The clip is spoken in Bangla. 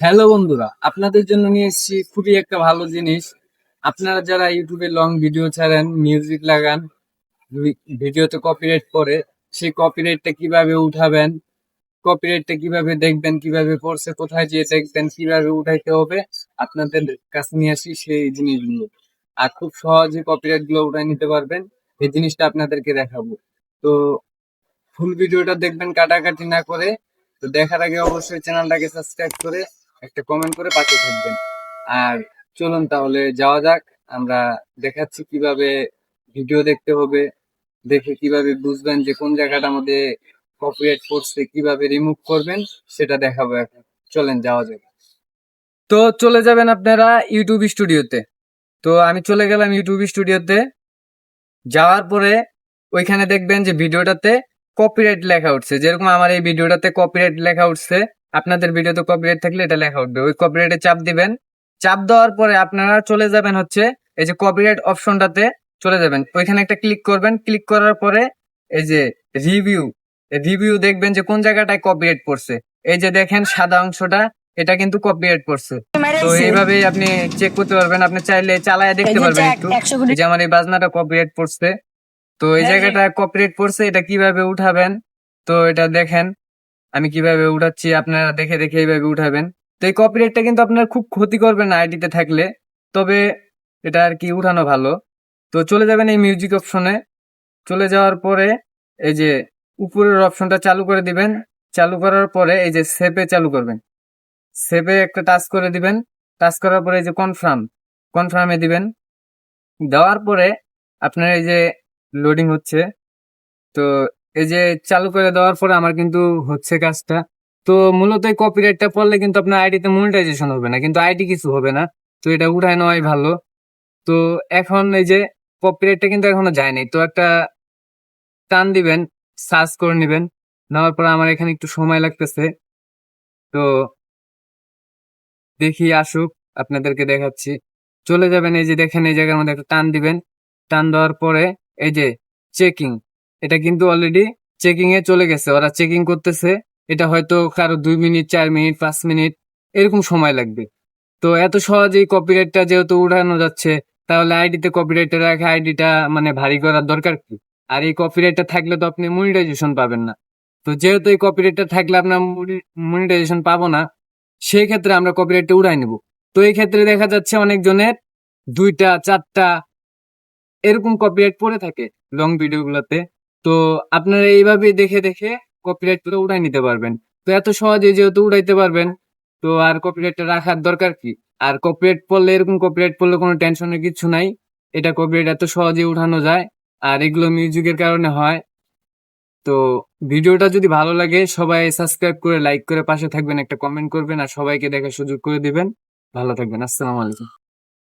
হ্যালো বন্ধুরা, আপনাদের জন্য নিয়ে এসেছি খুবই একটা ভালো জিনিস। আপনারা যারা ইউটিউবে লং ভিডিও ছাড়েন মিউজিক লাগান, ভিডিওতে কপিরাইট পড়ে, সেই কপিরাইটটা কীভাবে উঠাবেন কপিরাইটটা কীভাবে দেখবেন, কীভাবে পড়ছে, কোথায় যেয়ে দেখবেন, কীভাবে উঠাইতে হবে, আপনাদের কাছে নিয়ে আসি সেই জিনিসগুলো। আর খুব সহজে কপিরাইটগুলো উঠাই নিতে পারবেন, এই জিনিসটা আপনাদেরকে দেখাবো। তো ফুল ভিডিওটা দেখবেন কাটাকাটি না করে, তো দেখার আগে অবশ্যই চ্যানেলটাকে সাবস্ক্রাইব করে একটা কমেন্ট করে পাশে থাকবেন। আর চলুন তাহলে যাওয়া যাক, আমরা দেখাচ্ছি কীভাবে ভিডিও দেখতে হবে, দেখে কীভাবে বুঝবেন যে কোন জায়গাটা আমাদের কপিরাইট পড়ছে কীভাবে রিমুভ করবেন, সেটা দেখাবো এখন। চলেন, যাওয়া যাক। তো চলে যাবেন আপনারা ইউটিউব স্টুডিওতে তো আমি চলে গেলাম ইউটিউব স্টুডিওতে যাওয়ার পরে ওইখানে দেখবেন যে ভিডিওটাতে কপিরাইট লেখা উঠছে। যেরকম আমার এই ভিডিওটাতে কপিরাইট লেখা উঠছে আপনাদের ভিডিওতে কপিরাইট থাকলে এটা লেখা উঠবে। ওই কপিরাইটে চাপ দিবেন। চাপ দেওয়ার পরে আপনারা চলে যাবেন হচ্ছে এই যে কপিরাইট অপশনটাতে চলে যাবেন। ওইখানে একটা ক্লিক করবেন। ক্লিক করার পরে এই যে রিভিউ রিভিউ দেখবেন যে কোন জায়গাটায় কপিরাইট পড়ছে। এই যে দেখেন সাদা অংশটা এটা কিন্তু কপিরাইট পড়ছে। তো এইভাবেই আপনি চেক করতে পারবেন। আপনি চাইলে চালায় দেখতে পারবেন একটু। এই যে আমার এই বাজনাটা কপিরাইট পড়ছে। তো এই জায়গাটা কপিরাইট পড়ছে এটা কীভাবে উঠাবেন? তো এটা দেখেন। আমি কীভাবে উঠাচ্ছি আপনারা দেখে দেখে এইভাবে উঠাবেন। তো এই কপিরাইটটা কিন্তু আপনার খুব ক্ষতি করবে না আইডিতে থাকলে। তবে এটা আর কি উঠানো ভালো। তো চলে যাবেন এই মিউজিক অপশনে চলে যাওয়ার পরে এই যে উপরের অপশনটা চালু করে দিবেন। চালু করার পরে এই যে সেভে চালু করবেন। সেভে একটা টাচ করে দিবেন। টাচ করার পরে এই যে কনফার্ম কনফার্মে দিবেন। দেওয়ার পরে আপনার এই যে লোডিং হচ্ছে। তো এই যে চালু করে দেওয়ার পরে আমার কিন্তু হচ্ছে কাজটা। তো মূলত এই কপিরাইটটা পড়লে কিন্তু আপনার আইডিতে মনিটাইজেশন হবে না, কিন্তু আইডি কিছু হবে না। তো এটা উঠায় নেওয়াই ভালো। তো এখন এই যে কপিরাইটটা কিন্তু এখনও যায়নি। তো একটা টান দিবেন, সার্চ করে নেবেন। নেওয়ার পর আমার এখানে একটু সময় লাগতেছে। তো দেখি, আসুক, আপনাদেরকে দেখাচ্ছি। চলে যাবেন, এই যে দেখেন, এই জায়গার মধ্যে একটা টান দিবেন। টান দেওয়ার পরে এই যে চেকিং এটা কিন্তু অলরেডি চেকিং এ চলে গেছে, ওরা চেকিং করতেছে। এটা হয়তো কারও দুই মিনিট, চার মিনিট, পাঁচ মিনিট, এরকম সময় লাগবে। তো এত সহজেই কপিরাইটটা যেহেতু উঠানো যাচ্ছে, তাহলে আইডিতে কপিরাইটটা রাখে আইডিটা মানে ভারী করার দরকার কি? আর এই কপিরাইটটা থাকলে তো আপনি মনিটাইজেশন পাবেন না। তো যেহেতু এই কপিরাইটটা থাকলে আপনার মনিটাইজেশন পাবো না, সেই ক্ষেত্রে আমরা কপিরাইটটা উড়াই নেব। তো এই ক্ষেত্রে দেখা যাচ্ছে অনেকজনের দুইটা, চারটা এরকম কপিরাইট পড়ে থাকে লং ভিডিওগুলোতে তো আপনারা এইভাবে দেখে দেখে কপিরাইট পুরো উড়াই নিতে পারবেন। তো এত সহজে যেহেতু উড়াইতে পারবেন, তো আর কপিরাইটটা রাখার দরকার কি? আর কপিরাইট পড়লে, এরকম কপিরাইট পড়লে কোনো টেনশনের কিছু নাই। এটা কপিরাইট এত সহজে উঠানো যায়, আর এগুলো মিউজিকের কারণে হয়। তো ভিডিওটা যদি ভালো লাগে, সবাই সাবস্ক্রাইব করে লাইক করে পাশে থাকবেন, একটা কমেন্ট করবেন, আর সবাইকে দেখার সুযোগ করে দিবেন। ভালো থাকবেন, আসসালামু আলাইকুম।